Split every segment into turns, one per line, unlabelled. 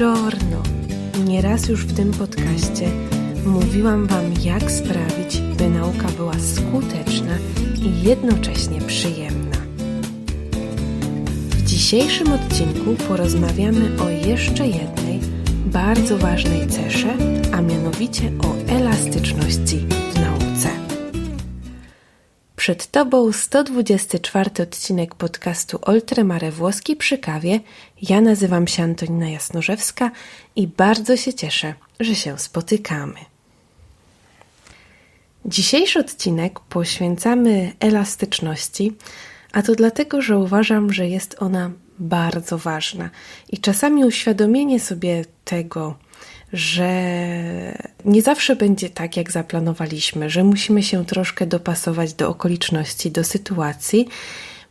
Buongiorno! Nieraz już w tym podcaście mówiłam Wam, jak sprawić, by nauka była skuteczna i jednocześnie przyjemna. W dzisiejszym odcinku porozmawiamy o jeszcze jednej bardzo ważnej cesze, a mianowicie o elastyczności w nauce. Przed Tobą 124 odcinek podcastu Oltremare Włoski przy kawie. Ja nazywam się Antonina Jasnorzewska i bardzo się cieszę, że się spotykamy. Dzisiejszy odcinek poświęcamy elastyczności, a to dlatego, że uważam, że jest ona bardzo ważna i czasami uświadomienie sobie tego, że nie zawsze będzie tak, jak zaplanowaliśmy, że musimy się troszkę dopasować do okoliczności, do sytuacji,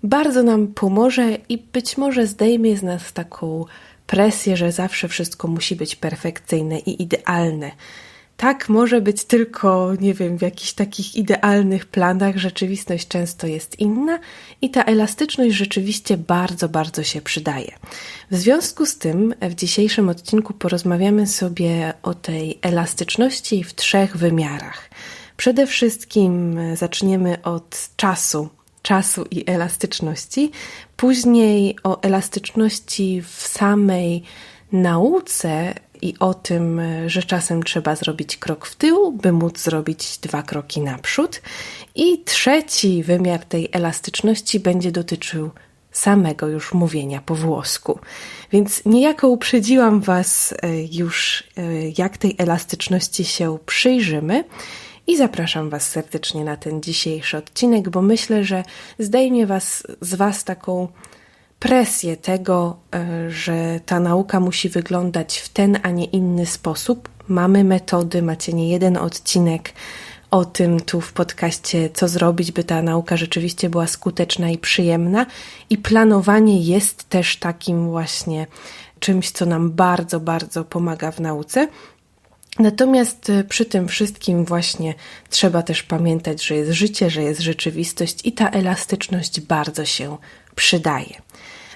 bardzo nam pomoże i być może zdejmie z nas taką presję, że zawsze wszystko musi być perfekcyjne i idealne tak może być tylko, nie wiem, w jakichś takich idealnych planach. Rzeczywistość często jest inna i ta elastyczność rzeczywiście bardzo, bardzo się przydaje. W związku z tym w dzisiejszym odcinku porozmawiamy sobie o tej elastyczności w trzech wymiarach. Przede wszystkim zaczniemy od czasu, czasu i elastyczności, później o elastyczności w samej nauce i o tym, że czasem trzeba zrobić krok w tył, by móc zrobić dwa kroki naprzód. I trzeci wymiar tej elastyczności będzie dotyczył samego już mówienia po włosku. Więc niejako uprzedziłam Was e, już, e, jak tej elastyczności się przyjrzymy. I zapraszam Was serdecznie na ten dzisiejszy odcinek, bo myślę, że zdejmie was, z Was taką presję tego, e, że ta nauka musi wyglądać w ten, a nie inny sposób. Mamy metody, macie nie jeden odcinek o tym tu w podcaście, co zrobić, by ta nauka rzeczywiście była skuteczna i przyjemna. I planowanie jest też takim właśnie czymś, co nam bardzo, bardzo pomaga w nauce. Natomiast e, przy tym wszystkim właśnie trzeba też pamiętać, że jest życie, że jest rzeczywistość i ta elastyczność bardzo się przydaje.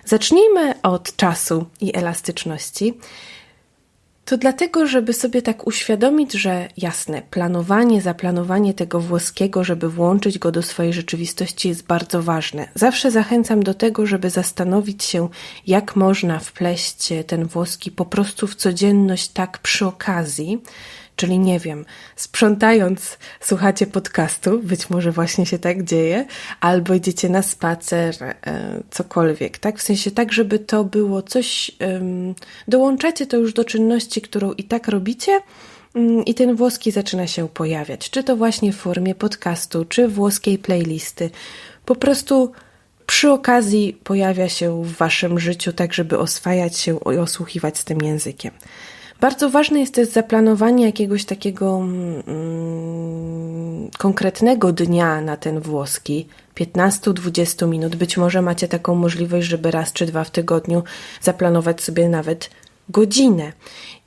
Zacznijmy od czasu i elastyczności. To dlatego, żeby sobie tak uświadomić, że jasne, planowanie, zaplanowanie tego włoskiego, żeby włączyć go do swojej rzeczywistości jest bardzo ważne. Zawsze zachęcam do tego, żeby zastanowić się, jak można wpleść ten włoski po prostu w codzienność tak przy okazji, Czyli nie wiem, sprzątając, słuchacie podcastu, być może właśnie się tak dzieje, albo idziecie na spacer, e, cokolwiek, tak? W sensie tak, żeby to było coś, dołączacie to już do czynności, którą i tak robicie, mm, i ten włoski zaczyna się pojawiać, czy to właśnie w formie podcastu, czy włoskiej playlisty. Po prostu przy okazji pojawia się w waszym życiu, tak żeby oswajać się i osłuchiwać z tym językiem. Bardzo ważne jest też zaplanowanie jakiegoś takiego mm, konkretnego dnia na ten włoski, 15-20 minut. Być może macie taką możliwość, żeby raz czy dwa w tygodniu zaplanować sobie nawet godzinę.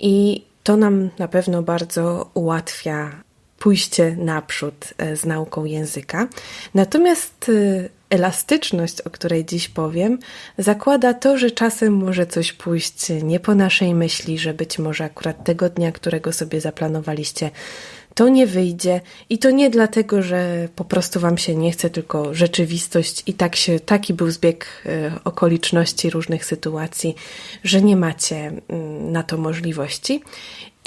I to nam na pewno bardzo ułatwia pójście naprzód e, z nauką języka. Natomiast e, elastyczność, o której dziś powiem, zakłada to, że czasem może coś pójść nie po naszej myśli, że być może akurat tego dnia, którego sobie zaplanowaliście, to nie wyjdzie i to nie dlatego, że po prostu wam się nie chce, tylko rzeczywistość i tak się, taki był zbieg e, okoliczności różnych sytuacji, że nie macie mm, na to możliwości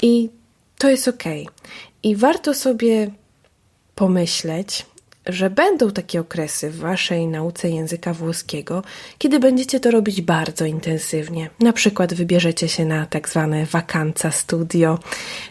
i to jest ok. I warto sobie pomyśleć, że będą takie okresy w waszej nauce języka włoskiego, kiedy będziecie to robić bardzo intensywnie. Na przykład wybierzecie się na tak zwane wakanca studio,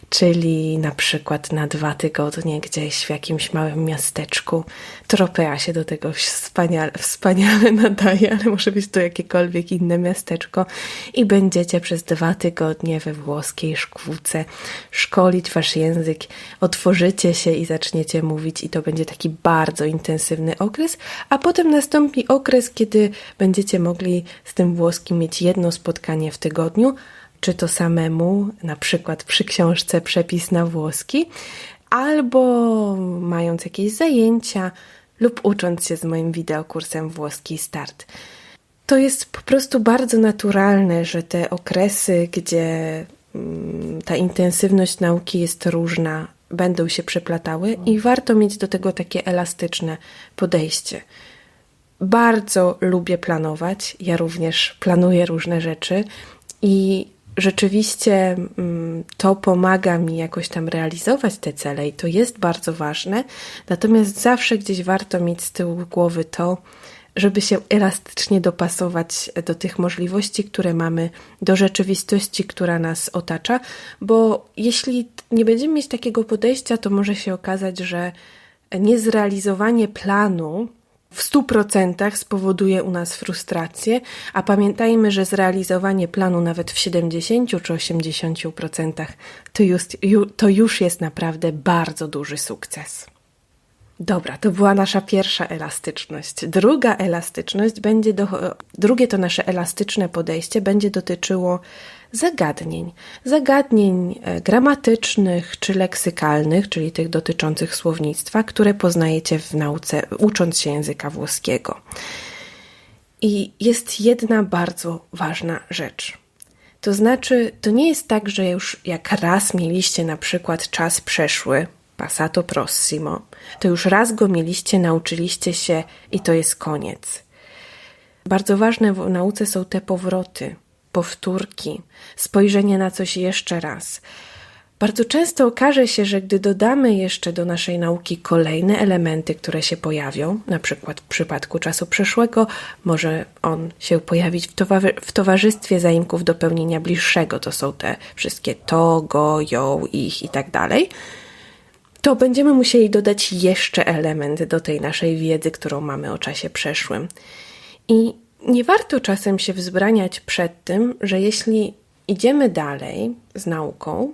czyli na przykład na dwa tygodnie gdzieś w jakimś małym miasteczku. Tropea się do tego wspaniale, wspaniale nadaje, ale może być to jakiekolwiek inne miasteczko i będziecie przez dwa tygodnie we włoskiej szkółce szkolić wasz język, otworzycie się i zaczniecie mówić i to będzie taki bardzo intensywny okres, a potem nastąpi okres, kiedy będziecie mogli z tym włoskim mieć jedno spotkanie w tygodniu, czy to samemu, na przykład przy książce Przepis na włoski, albo mając jakieś zajęcia lub ucząc się z moim wideokursem Włoski Start. to jest po prostu bardzo naturalne, że te okresy, gdzie mm, ta intensywność nauki jest różna, będą się przeplatały i warto mieć do tego takie elastyczne podejście. Bardzo lubię planować. Ja również planuję różne rzeczy i rzeczywiście mm, to pomaga mi jakoś tam realizować te cele i to jest bardzo ważne. Natomiast zawsze gdzieś warto mieć z tyłu głowy to, żeby się elastycznie dopasować do tych możliwości, które mamy, do rzeczywistości, która nas otacza, bo jeśli nie będziemy mieć takiego podejścia, to może się okazać, że niezrealizowanie planu w 100% spowoduje u nas frustrację, a pamiętajmy, że zrealizowanie planu nawet w 70 czy 80% to już, to już jest naprawdę bardzo duży sukces. Dobra, to była nasza pierwsza elastyczność. Druga elastyczność będzie, do, drugie to nasze elastyczne podejście będzie dotyczyło zagadnień. Zagadnień e, gramatycznych czy leksykalnych, czyli tych dotyczących słownictwa, które poznajecie w nauce, ucząc się języka włoskiego. I jest jedna bardzo ważna rzecz. To znaczy, to nie jest tak, że już jak raz mieliście na przykład czas przeszły, passato prossimo, to już raz go mieliście, nauczyliście się i to jest koniec. Bardzo ważne w nauce są te powroty, powtórki, spojrzenie na coś jeszcze raz. Bardzo często okaże się, że gdy dodamy jeszcze do naszej nauki kolejne elementy, które się pojawią, na przykład w przypadku czasu przeszłego, może on się pojawić w, w towarzystwie zaimków do pełnienia bliższego, to są te wszystkie to, go, ją, ich i tak dalej, to będziemy musieli dodać jeszcze element do tej naszej wiedzy, którą mamy o czasie przeszłym. I nie warto czasem się wzbraniać przed tym, że jeśli idziemy dalej z nauką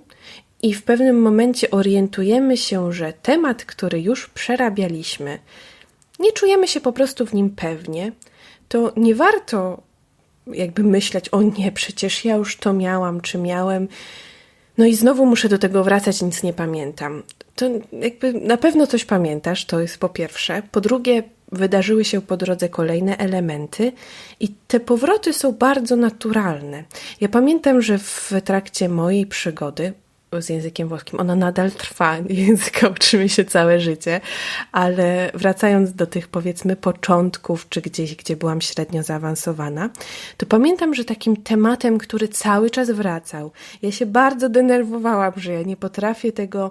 i w pewnym momencie orientujemy się, że temat, który już przerabialiśmy, nie czujemy się po prostu w nim pewnie, to nie warto jakby myśleć, o nie, przecież ja już to miałam, czy miałem, no i znowu muszę do tego wracać, nic nie pamiętam. To jakby na pewno coś pamiętasz, to jest po pierwsze. Po drugie, wydarzyły się po drodze kolejne elementy i te powroty są bardzo naturalne. Ja pamiętam, że w trakcie mojej przygody z językiem włoskim, ona nadal trwa, języka uczymy się całe życie, ale wracając do tych powiedzmy początków, czy gdzieś, gdzie byłam średnio zaawansowana, to pamiętam, że takim tematem, który cały czas wracał, ja się bardzo denerwowałam, że ja nie potrafię tego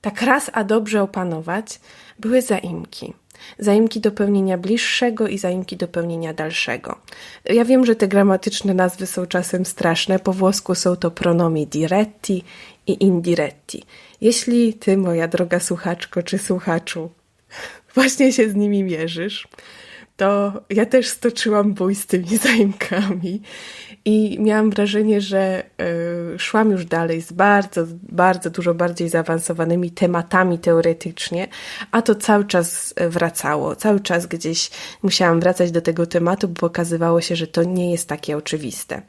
tak raz a dobrze opanować, były zaimki. Zaimki do pełnienia bliższego i zaimki do pełnienia dalszego. Ja wiem, że te gramatyczne nazwy są czasem straszne. Po włosku są to pronomi diretti i indiretti. Jeśli ty, moja droga słuchaczko czy słuchaczu, właśnie się z nimi mierzysz, to ja też stoczyłam bój z tymi zaimkami i miałam wrażenie, że y, szłam już dalej z bardzo, bardzo dużo bardziej zaawansowanymi tematami teoretycznie, a to cały czas wracało. Cały czas gdzieś musiałam wracać do tego tematu, bo okazywało się, że to nie jest takie oczywiste.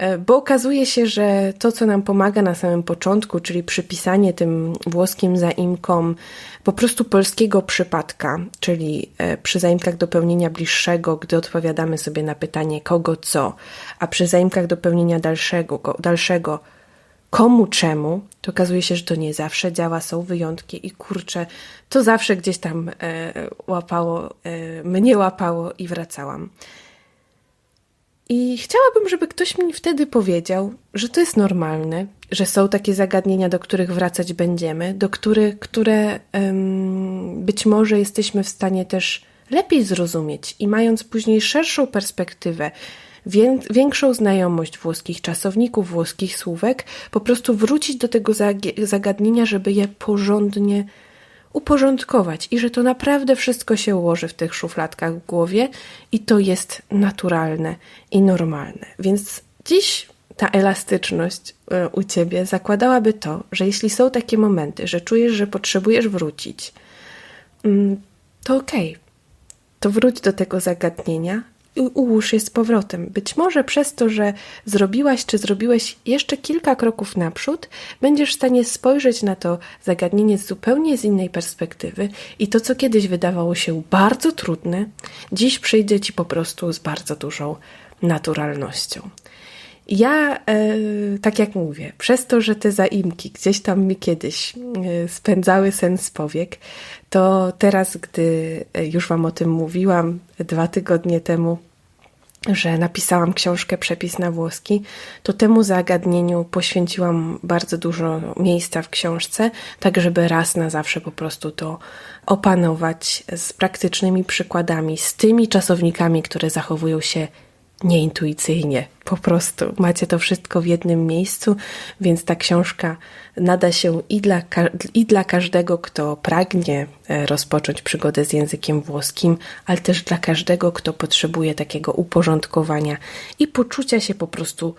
E, bo okazuje się, że to, co nam pomaga na samym początku, czyli przypisanie tym włoskim zaimkom po prostu polskiego przypadka, czyli e, przy zaimkach do pełnienia bliższego, gdy odpowiadamy sobie na pytanie kogo co, a przy zaimkach do pełnienia dalszego, dalszego komu czemu, to okazuje się, że to nie zawsze działa, są wyjątki i kurczę, to zawsze gdzieś tam e, łapało, e, mnie łapało i wracałam. I chciałabym, żeby ktoś mi wtedy powiedział, że to jest normalne, że są takie zagadnienia, do których wracać będziemy, do których, które um, być może jesteśmy w stanie też lepiej zrozumieć i mając później szerszą perspektywę, większą znajomość włoskich czasowników, włoskich słówek, po prostu wrócić do tego zagadnienia, żeby je porządnie uporządkować i że to naprawdę wszystko się ułoży w tych szufladkach w głowie i to jest naturalne i normalne. Więc dziś ta elastyczność e, u ciebie zakładałaby to, że jeśli są takie momenty, że czujesz, że potrzebujesz wrócić, mm, to okej, okay. to wróć do tego zagadnienia, ułóż je z powrotem. Być może przez to, że zrobiłaś czy zrobiłeś jeszcze kilka kroków naprzód, będziesz w stanie spojrzeć na to zagadnienie z zupełnie z innej perspektywy i to, co kiedyś wydawało się bardzo trudne, dziś przyjdzie ci po prostu z bardzo dużą naturalnością. Ja, e, tak jak mówię, przez to, że te zaimki gdzieś tam mi kiedyś e, spędzały sens powiek, to teraz, gdy e, już Wam o tym mówiłam dwa tygodnie temu, że napisałam książkę Przepis na włoski, to temu zagadnieniu poświęciłam bardzo dużo miejsca w książce, tak żeby raz na zawsze po prostu to opanować z praktycznymi przykładami, z tymi czasownikami, które zachowują się nieintuicyjnie. Po prostu macie to wszystko w jednym miejscu, więc ta książka nada się i dla, i dla każdego, kto pragnie e, rozpocząć przygodę z językiem włoskim, ale też dla każdego, kto potrzebuje takiego uporządkowania i poczucia się po prostu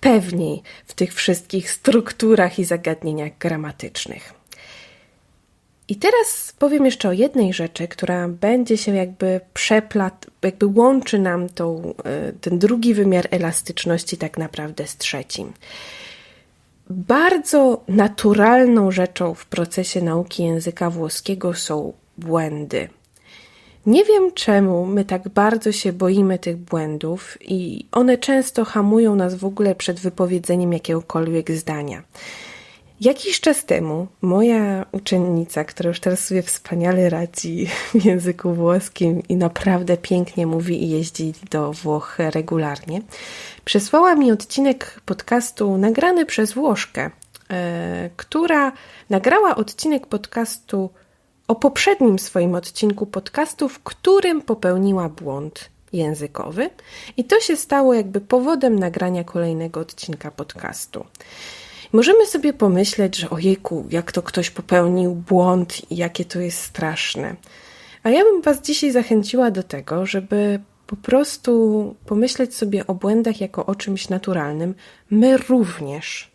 pewniej w tych wszystkich strukturach i zagadnieniach gramatycznych. I teraz powiem jeszcze o jednej rzeczy, która będzie się jakby przeplat, jakby łączy nam tą, e, ten drugi wymiar elastyczności tak naprawdę z trzecim. Bardzo naturalną rzeczą w procesie nauki języka włoskiego są błędy. Nie wiem czemu my tak bardzo się boimy tych błędów i one często hamują nas w ogóle przed wypowiedzeniem jakiegokolwiek zdania. Jakiś czas temu moja uczennica, która już teraz sobie wspaniale radzi w języku włoskim i naprawdę pięknie mówi i jeździ do Włoch regularnie, przesłała mi odcinek podcastu nagrany przez Włoszkę, e, która nagrała odcinek podcastu o poprzednim swoim odcinku podcastu, w którym popełniła błąd językowy, i to się stało jakby powodem nagrania kolejnego odcinka podcastu. Możemy sobie pomyśleć, że ojejku, jak to ktoś popełnił błąd i jakie to jest straszne. A ja bym Was dzisiaj zachęciła do tego, żeby po prostu pomyśleć sobie o błędach jako o czymś naturalnym. My również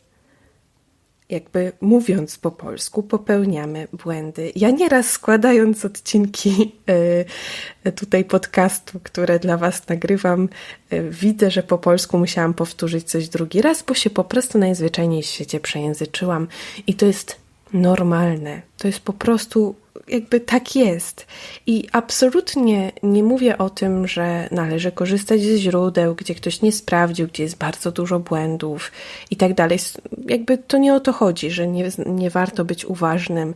jakby mówiąc po polsku, popełniamy błędy. Ja nieraz składając odcinki e, tutaj podcastu, które dla Was nagrywam, e, widzę, że po polsku musiałam powtórzyć coś drugi raz, bo się po prostu najzwyczajniej w świecie przejęzyczyłam i to jest normalne. To jest po prostu jakby tak jest. I absolutnie nie mówię o tym, że należy korzystać ze źródeł, gdzie ktoś nie sprawdził, gdzie jest bardzo dużo błędów i tak dalej. Jakby to nie o to chodzi, że nie, nie warto być uważnym.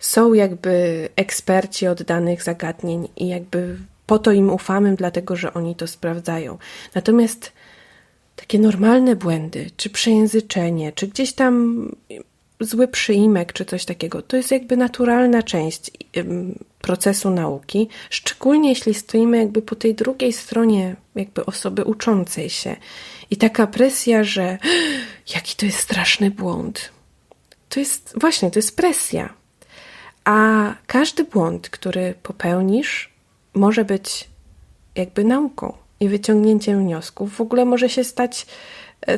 Są jakby eksperci od danych zagadnień i jakby po to im ufamy, dlatego że oni to sprawdzają. Natomiast takie normalne błędy, czy przejęzyczenie, czy gdzieś tam zły przyimek czy coś takiego. To jest jakby naturalna część procesu nauki, szczególnie jeśli stoimy jakby po tej drugiej stronie jakby osoby uczącej się. I taka presja, że jaki to jest straszny błąd. To jest właśnie, to jest presja. A każdy błąd, który popełnisz, może być jakby nauką i wyciągnięciem wniosków. W ogóle może się stać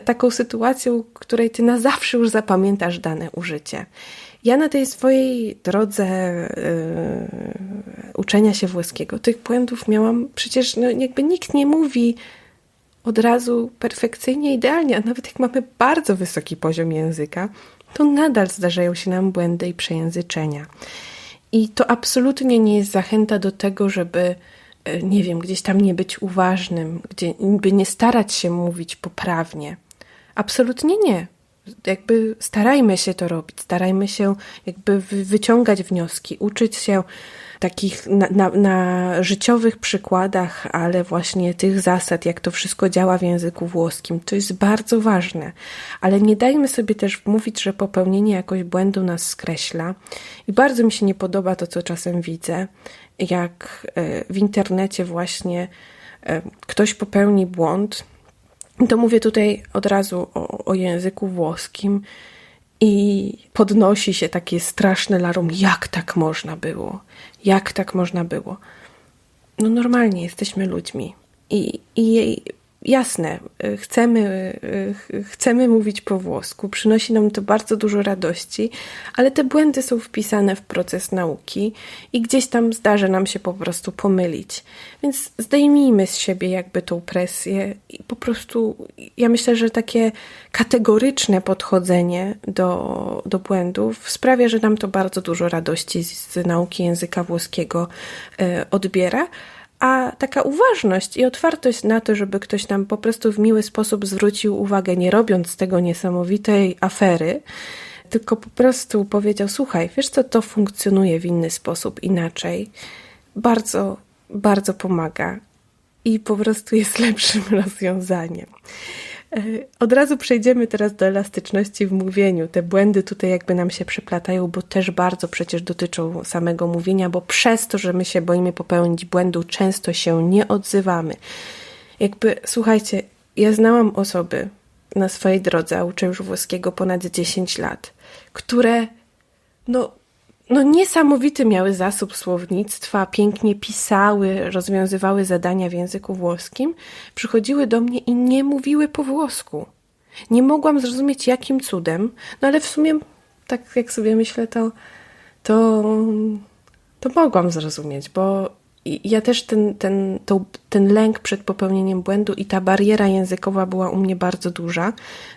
taką sytuacją, której ty na zawsze już zapamiętasz dane użycie. Ja na tej swojej drodze yy, uczenia się włoskiego tych błędów miałam, przecież no, jakby nikt nie mówi od razu perfekcyjnie, idealnie, a nawet jak mamy bardzo wysoki poziom języka, to nadal zdarzają się nam błędy i przejęzyczenia. I to absolutnie nie jest zachęta do tego, żeby E, nie wiem, gdzieś tam nie być uważnym, gdzie, by nie starać się mówić poprawnie. Absolutnie nie. Jakby starajmy się to robić, starajmy się jakby wyciągać wnioski, uczyć się takich na, na, na, życiowych przykładach, ale właśnie tych zasad, jak to wszystko działa w języku włoskim. To jest bardzo ważne, ale nie dajmy sobie też mówić, że popełnienie jakoś błędu nas skreśla. I bardzo mi się nie podoba to, co czasem widzę, jak e, w internecie właśnie e, ktoś popełni błąd, to mówię tutaj od razu o, o języku włoskim i podnosi się takie straszne larum, jak tak można było, jak tak można było. No normalnie jesteśmy ludźmi i, i jasne, y, chcemy, y, chcemy mówić po włosku, przynosi nam to bardzo dużo radości, ale te błędy są wpisane w proces nauki i gdzieś tam zdarzy nam się po prostu pomylić. Więc zdejmijmy z siebie jakby tą presję i po prostu, ja myślę, że takie kategoryczne podchodzenie do, do błędów sprawia, że nam to bardzo dużo radości z, z nauki języka włoskiego y, odbiera a taka uważność i otwartość na to, żeby ktoś nam po prostu w miły sposób zwrócił uwagę, nie robiąc z tego niesamowitej afery, tylko po prostu powiedział: Słuchaj, wiesz co, to funkcjonuje w inny sposób, inaczej. Bardzo, bardzo pomaga i po prostu jest lepszym rozwiązaniem. E, od razu przejdziemy teraz do elastyczności w mówieniu. Te błędy tutaj jakby nam się przeplatają, bo też bardzo przecież dotyczą samego mówienia, bo przez to, że my się boimy popełnić błędu, często się nie odzywamy. Jakby, słuchajcie, ja znałam osoby na swojej drodze, uczę już włoskiego ponad 10 lat, które no no niesamowity miały zasób słownictwa, pięknie pisały, rozwiązywały zadania w języku włoskim, przychodziły do mnie i nie mówiły po włosku. Nie mogłam zrozumieć jakim cudem, no ale w sumie tak jak sobie myślę, to to, to mogłam zrozumieć, bo ja też ten, ten, to, ten lęk przed popełnieniem błędu i ta bariera językowa była u mnie bardzo duża.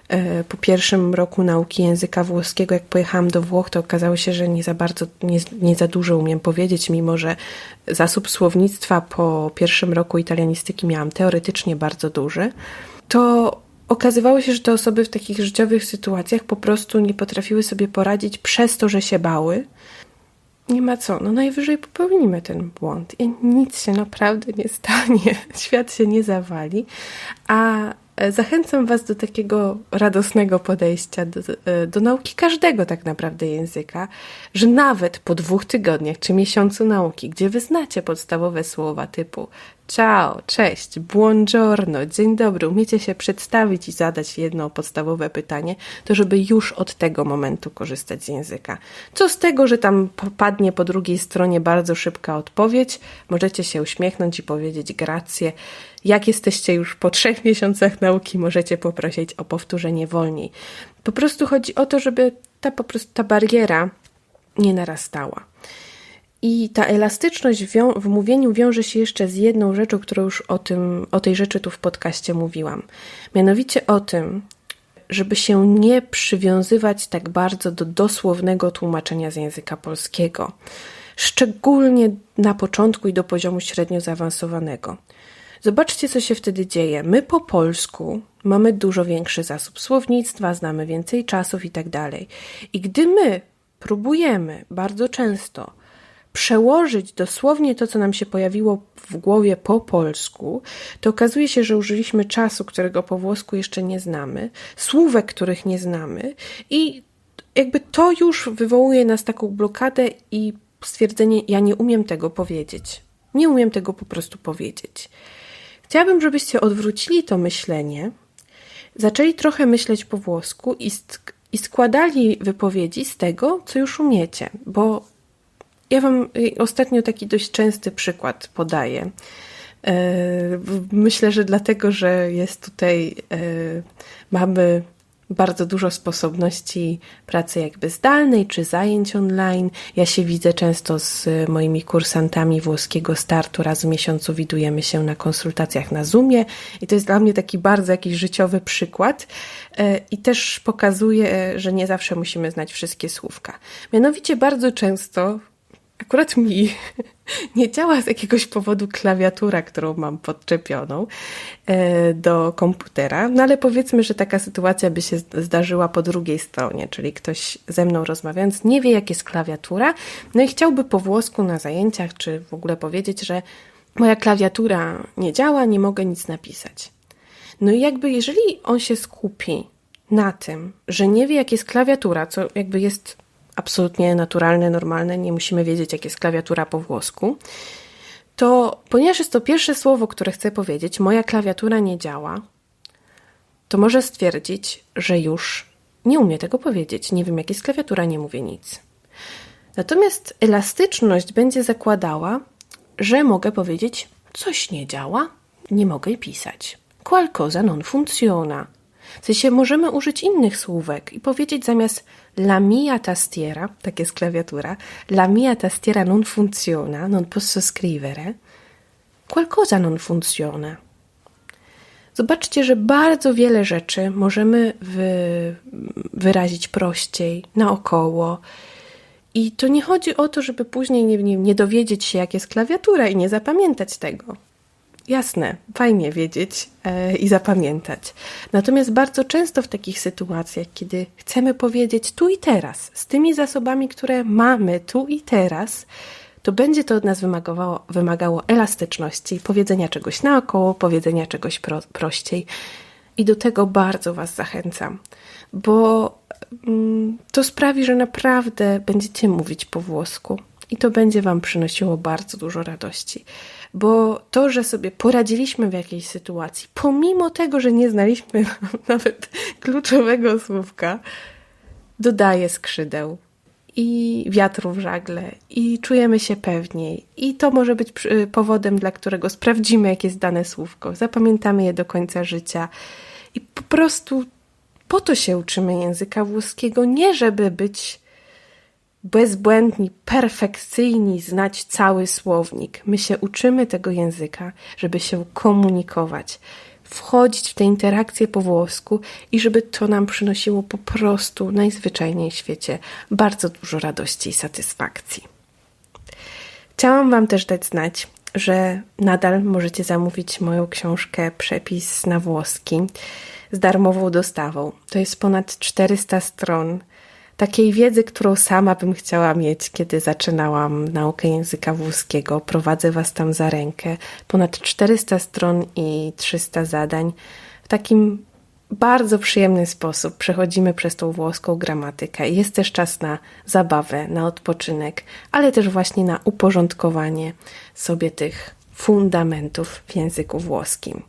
E, po pierwszym roku nauki języka włoskiego, jak pojechałam do Włoch, to okazało się, że nie za bardzo, nie, nie za dużo umiem powiedzieć, mimo że zasób słownictwa po pierwszym roku italianistyki miałam teoretycznie bardzo duży. To okazywało się, że te osoby w takich życiowych sytuacjach po prostu nie potrafiły sobie poradzić przez to, że się bały nie ma co, no najwyżej popełnimy ten błąd i nic się naprawdę nie stanie, świat się nie zawali, a e, zachęcam Was do takiego radosnego podejścia do, e, do nauki każdego tak naprawdę języka, że nawet po dwóch tygodniach czy miesiącu nauki, gdzie wyznacie podstawowe słowa typu Ciao, cześć, buongiorno, dzień dobry, umiecie się przedstawić i zadać jedno podstawowe pytanie, to żeby już od tego momentu korzystać z języka. Co z tego, że tam padnie po drugiej stronie bardzo szybka odpowiedź, możecie się uśmiechnąć i powiedzieć grację. Jak jesteście już po trzech miesiącach nauki, możecie poprosić o powtórzenie wolniej. Po prostu chodzi o to, żeby ta, po prostu ta bariera nie narastała. I ta elastyczność w mówieniu wiąże się jeszcze z jedną rzeczą, którą już o, tym, o tej rzeczy tu w podcaście mówiłam. Mianowicie o tym, żeby się nie przywiązywać tak bardzo do dosłownego tłumaczenia z języka polskiego, szczególnie na początku i do poziomu średnio zaawansowanego. Zobaczcie, co się wtedy dzieje. My po polsku mamy dużo większy zasób słownictwa, znamy więcej czasów i tak. I gdy my próbujemy bardzo często przełożyć dosłownie to, co nam się pojawiło w głowie po polsku, to okazuje się, że użyliśmy czasu, którego po włosku jeszcze nie znamy, słówek, których nie znamy, i jakby to już wywołuje nas taką blokadę i stwierdzenie: Ja nie umiem tego powiedzieć. Nie umiem tego po prostu powiedzieć. Chciałabym, żebyście odwrócili to myślenie, zaczęli trochę myśleć po włosku i, i składali wypowiedzi z tego, co już umiecie, bo ja Wam y, ostatnio taki dość częsty przykład podaję. E, myślę, że dlatego, że jest tutaj, e, mamy bardzo dużo sposobności pracy jakby zdalnej czy zajęć online. Ja się widzę często z moimi kursantami włoskiego startu. Raz w miesiącu widujemy się na konsultacjach na Zoomie i to jest dla mnie taki bardzo jakiś życiowy przykład e, i też pokazuje, że nie zawsze musimy znać wszystkie słówka. Mianowicie bardzo często akurat mi nie działa z jakiegoś powodu klawiatura, którą mam podczepioną e, do komputera, no ale powiedzmy, że taka sytuacja by się zdarzyła po drugiej stronie, czyli ktoś ze mną rozmawiając nie wie, jak jest klawiatura, no i chciałby po włosku na zajęciach, czy w ogóle powiedzieć, że moja klawiatura nie działa, nie mogę nic napisać. No i jakby jeżeli on się skupi na tym, że nie wie, jak jest klawiatura, co jakby jest absolutnie naturalne, normalne, nie musimy wiedzieć, jak jest klawiatura po włosku, to ponieważ jest to pierwsze słowo, które chcę powiedzieć, moja klawiatura nie działa, to może stwierdzić, że już nie umie tego powiedzieć. Nie wiem, jak jest klawiatura, nie mówię nic. Natomiast elastyczność będzie zakładała, że mogę powiedzieć, coś nie działa, nie mogę pisać. qualcosa non funziona. W sensie możemy użyć innych słówek i powiedzieć zamiast la mia tastiera, tak jest klawiatura, la mia tastiera non funziona, non posso scrivere, qualcosa non funziona. Zobaczcie, że bardzo wiele rzeczy możemy wy, wyrazić prościej, naokoło. I to nie chodzi o to, żeby później nie, nie, nie dowiedzieć się, jak jest klawiatura i nie zapamiętać tego. Jasne, fajnie wiedzieć e, i zapamiętać. Natomiast bardzo często w takich sytuacjach, kiedy chcemy powiedzieć tu i teraz, z tymi zasobami, które mamy tu i teraz, to będzie to od nas wymagało, wymagało elastyczności, powiedzenia czegoś naokoło, powiedzenia czegoś pro, prościej. I do tego bardzo Was zachęcam, bo mm, to sprawi, że naprawdę będziecie mówić po włosku i to będzie Wam przynosiło bardzo dużo radości. Bo to, że sobie poradziliśmy w jakiejś sytuacji, pomimo tego, że nie znaliśmy nawet kluczowego słówka, dodaje skrzydeł i wiatru w żagle, i czujemy się pewniej. I to może być powodem, dla którego sprawdzimy, jakie jest dane słówko, zapamiętamy je do końca życia. I po prostu po to się uczymy języka włoskiego, nie żeby być bezbłędni, perfekcyjni, znać cały słownik. My się uczymy tego języka, żeby się komunikować, wchodzić w te interakcje po włosku i żeby to nam przynosiło po prostu najzwyczajniej w świecie bardzo dużo radości i satysfakcji. Chciałam Wam też dać znać, że nadal możecie zamówić moją książkę Przepis na włoski z darmową dostawą. To jest ponad 400 stron takiej wiedzy, którą sama bym chciała mieć, kiedy zaczynałam naukę języka włoskiego. Prowadzę Was tam za rękę. Ponad 400 stron i 300 zadań. W takim bardzo przyjemny sposób przechodzimy przez tą włoską gramatykę. Jest też czas na zabawę, na odpoczynek, ale też właśnie na uporządkowanie sobie tych fundamentów w języku włoskim.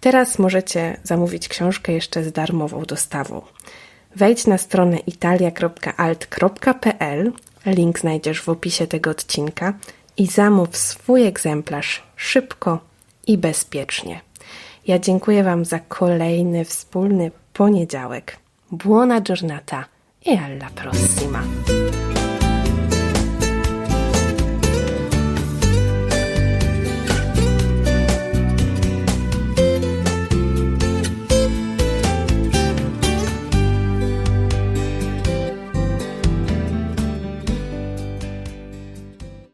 Teraz możecie zamówić książkę jeszcze z darmową dostawą. Wejdź na stronę italia.alt.pl, link znajdziesz w opisie tego odcinka i zamów swój egzemplarz szybko i bezpiecznie. Ja dziękuję Wam za kolejny wspólny poniedziałek. Buona giornata e alla prossima!